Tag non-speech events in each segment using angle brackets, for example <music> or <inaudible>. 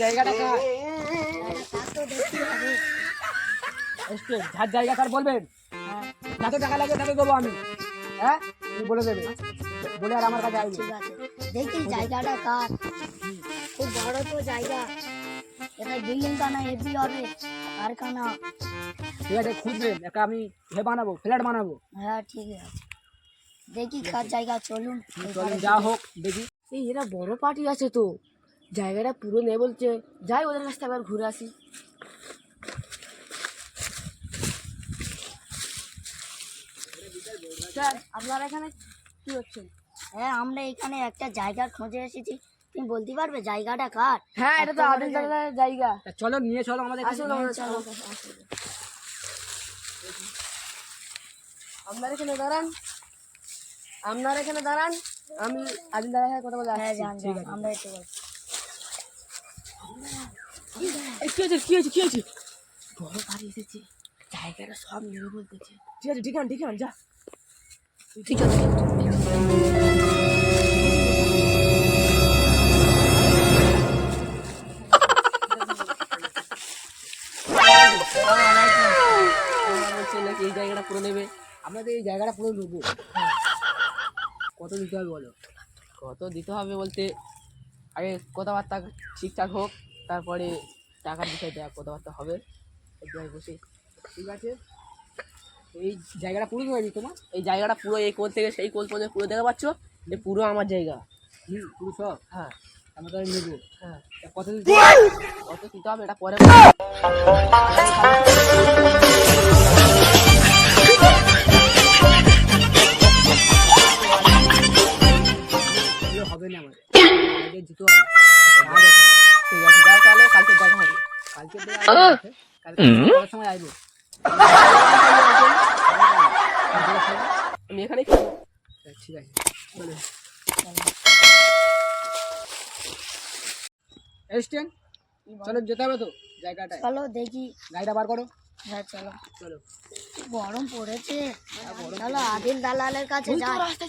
জায়গাটা যার জায়গা কার বলবেন টাকা লাগে দেবো আমি হ্যাঁ তুমি বলে দেবে বলে আর আমার কাছে আসবে দেখি জায়গাটা কার খুব বড় তো জায়গা এটা বিল্ডিং কানা হেভি হবে কারখানা ঠিক আছে খুঁজবেন আমি হে বানাবো ফ্ল্যাট বানাবো হ্যাঁ ঠিক আছে। দেখি কার জায়গা চলুন। চলুন যা হোক দেখি। এই এরা বড় পার্টি আছে তো। জায়গাটা পুরো নেই বলছে। যাই ওদের কাছ থেকে একবার ঘুরে আসি। স্যার আপনারা এখানে কি হচ্ছেন হ্যাঁ আমরা এখানে একটা জায়গা খোঁজে এসেছি। তুমি বলতে পারবে জায়গাটা কার? হ্যাঁ এটা তো আদিল দাদার জায়গা। চলো নিয়ে চলো আমাদের কাছে। আসুন চলো। আপনারা এখানে দাঁড়ান। আপনারা এখানে দাঁড়ান আমি দাদার সাথে কথা বলে হ্যাঁ আসছি। আমরা একটু কি হয়েছে কি হয়েছে কি হয়েছে? বড় বাড়ি এসেছে জায়গাটা সব নেবে বলতেছে। ঠিক আছে ঠিক আছে ঠিক আছে যা। ঠিক আছে এই জায়গাটা পুরো নেবে। আমাদের এই জায়গাটা পুরো নেব। কত দিতে হবে বলো? কত দিতে হবে বলতে আগে কথাবার্তা ঠিকঠাক হোক তারপরে টাকার বিষয়টা কথাবার্তা হবে। এক জায়গায় বসে ঠিক আছে? এই জায়গাটা পুরো নেবে তোমার এই জায়গাটা পুরো এই কোল থেকে সেই কোল পর্যন্ত পুরো দেখতে পাচ্ছ? যে পুরো আমার জায়গা। হুম পুরো সব? হ্যাঁ। আমরা তাহলে নেব। হ্যাঁ। কত দিতে হবে? কত দিতে হবে? এটা পরে হবে না হবে। ঠিক আছে যাও তাহলে কালকে দেখা হবে। কালকে তো আসব আছে। কালকে সময় আসব। আমি এখানেই থাকব। ঠিক আছে। চলো। যেতে হবে তো জায়গাটায়। চলো দেখি। গাড়িটা বার করো। হ্যাঁ চলো। চলো। গরম পড়েছে। চলো আদিল দালালের কাছে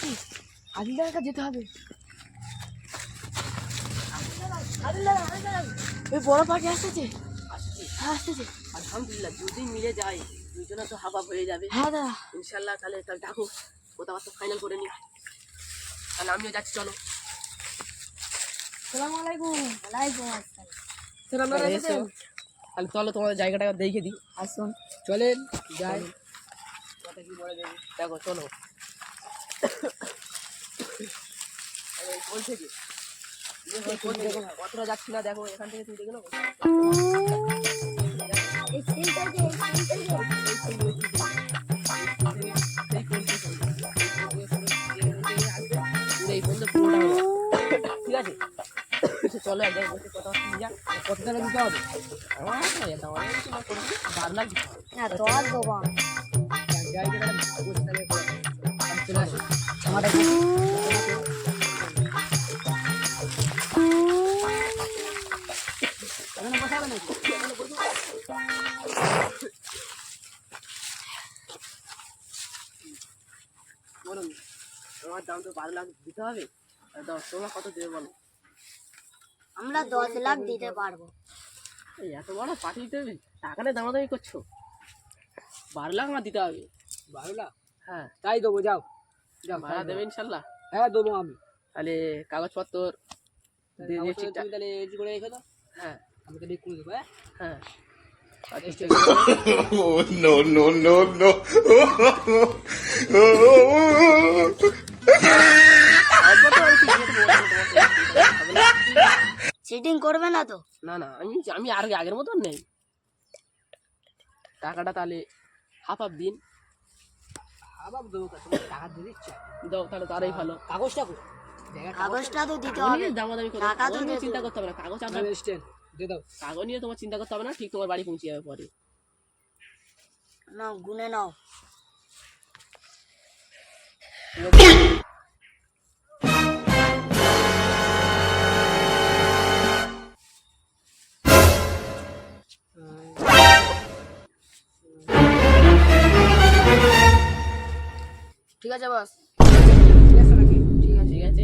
কি? আদিল দাদার কাছে যেতে হবে আদিল দাদা আদিল দাদা ওই বড় পার্টি আসতেছে? হ্যাঁ আসতেছে। আলহামদুলিল্লাহ যদি মিলে যায় দুজনে তো হাফ হয়ে যাবে। হ্যাঁ দাদা। ইনশাল্লাহ তাহলে তাহলে ডাকো কথাবার্তা ফাইনাল করে নি তাহলে আমিও যাচ্ছি চলো। সালাম আলাইকুম। ওয়ালাইকুম আসসালাম। তাহলে চলো তোমাদের জায়গাটা দেখে দিই। আসুন। চলেন যাই। দেখো চলো আরে, কোন থেকে এই কোন থেকে? কতটা যাচ্ছি না দেখো এখান থেকে তুমি দেখে। ঠিক আছে চলো এক জায়গায় বসে কথা হচ্ছে যা কত টাকা দিতে হবে আমার এটা অনেক কিছু না করে দিই। বার লাখ দিতে হবে। না বসা? বলুন আমার দাম তো বারো লাখ দিতে হবে দাও তোমার কত দেবে বলো আমরা দশ লাখ দিতে পারব। এই এত বড় পাঠিয়ে দিতে হবে? টাকাটা দামাদামি করছ? বারো লাখ আমার দিতে হবে? বারো লাখ? হ্যাঁ। তাই দেবো যাও। যাও ভাড়া দেবে। ইনশাল্লাহ? হ্যাঁ দেবো আমি। তাহলে কাগজপত্র দিয়ে দিয়ে কাগজপত্র তাহলে করে রেখে দাও। হ্যাঁ। আমি তো লিখ দেবো হ্যাঁ? হ্যাঁ। আচ্ছা, <laughs> no, no, no, no. Sitting করবে না তো? না না আমি আমি আর আগের মতন নেই। টাকাটা তাহলে হাফ হাফ দিন। আবার দেবো টাকা দিয়ে দিচ্ছ? দাও তাহলে তারাই ভালো। কাগজটা কাগজটা তো দিতে হবে। দামাদামি টাকা তো কাগজ নিয়ে চিন্তা করতে হবে না কাগজ স্ট্যান্ড দিয়ে দাও কাগজ নিয়ে তোমার চিন্তা করতে হবে না ঠিক তোমার বাড়ি পৌঁছে যাবে পরে। নাও গুনে নাও। ঠিক আছে বাস। ঠিক আছে নাকি? ঠিক আছে ঠিক আছে।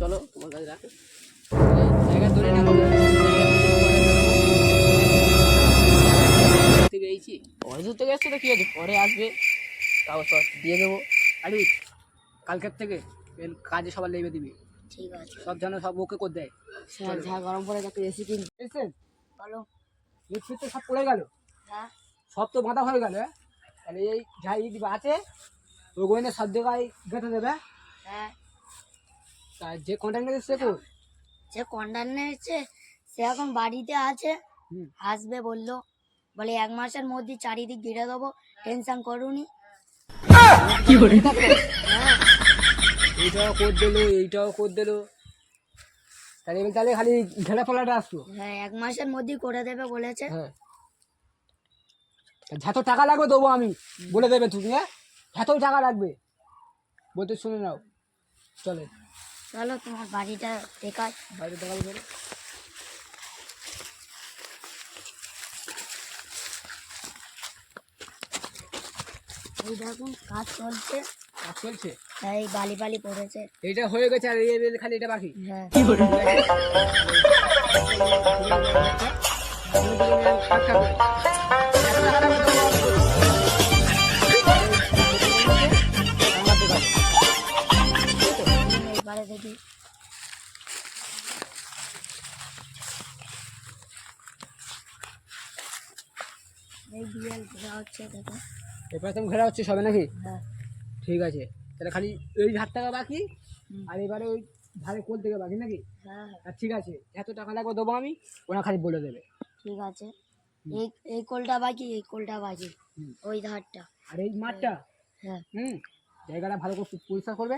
চলো তোমার কাছে রাখো। জায়গা ধরে না থেকে এইছি পরে দূর থেকে এসছে তো কি আছে পরে আসবে কাগজপত্র দিয়ে দেবো। আরে কালকের থেকে কাজে সবার লেগে দিবি। ঠিক আছে। সব যেন সব ওকে করে দেয়। যা গরম পড়ে যাতে এসি কিন এসছেন? বলো। লিপস্টিক তো সব পড়ে গেল? হ্যাঁ। সব তো বাঁধা হয়ে গেল হ্যাঁ? তাহলে এই যা ইট আছে ওগুলো সব জায়গায় গেঁথে দেবে। হ্যাঁ। তা যে কন্ট্যাক্ট সে কো যে কন্ডাক্টর এসছে সে এখন বাড়িতে আছে। আসবে বলল। বলে এক মাসের মধ্যে চারিদিক ঘিরে দেবো টেনশন করুনি। এইটাও কোদ দিলো এইটাও কোদ দিলো। তাহলে এবার তাহলে খালি ঘেরা ফলাটা আসতো হ্যাঁ এক মাসের মধ্যেই করে দেবে বলেছে। হ্যাঁ। যত টাকা লাগবে দেবো আমি বলে দেবে তুমি হ্যাঁ? যত টাকা লাগবে বলতে শুনে নাও। চলে। চলো তোমার বাড়িটা দেখায় বাইরে দেখাবো এই দেখুন কাজ চলছে। কাজ চলছে? হ্যাঁ, এই বালি বালি পড়েছে। এইটা হয়ে গেছে আর এই এই খালি এটা বাকি? হ্যাঁ। এবারে দেখি। এই বিয়াল ঘোরা হচ্ছে দেখো। এরপরে তুমি ঘেরা হচ্ছে সবে নাকি? হ্যাঁ। ঠিক আছে। তাহলে খালি ওই হাত টাকা বাকি আর এবারে ওই ধারে কোল থেকে বাকি নাকি? হ্যাঁ হ্যাঁ। ঠিক আছে এত টাকা লাগবে দেবো আমি ওরা খালি বলে দেবে। ঠিক আছে। এই এই কোলটা বাকি এই কোলটা বাকি। ওই ধারটা। আর এই মাঠটা? হ্যাঁ। হুম। জায়গাটা ভালো করে পরিষ্কার করবে।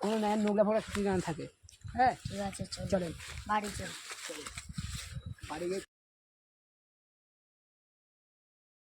কোনো না নোংরা ফোংরা কিছু থাকে। হ্যাঁ। ঠিক আছে চল। চলেন। বাড়ি চল। বাড়ি গিয়ে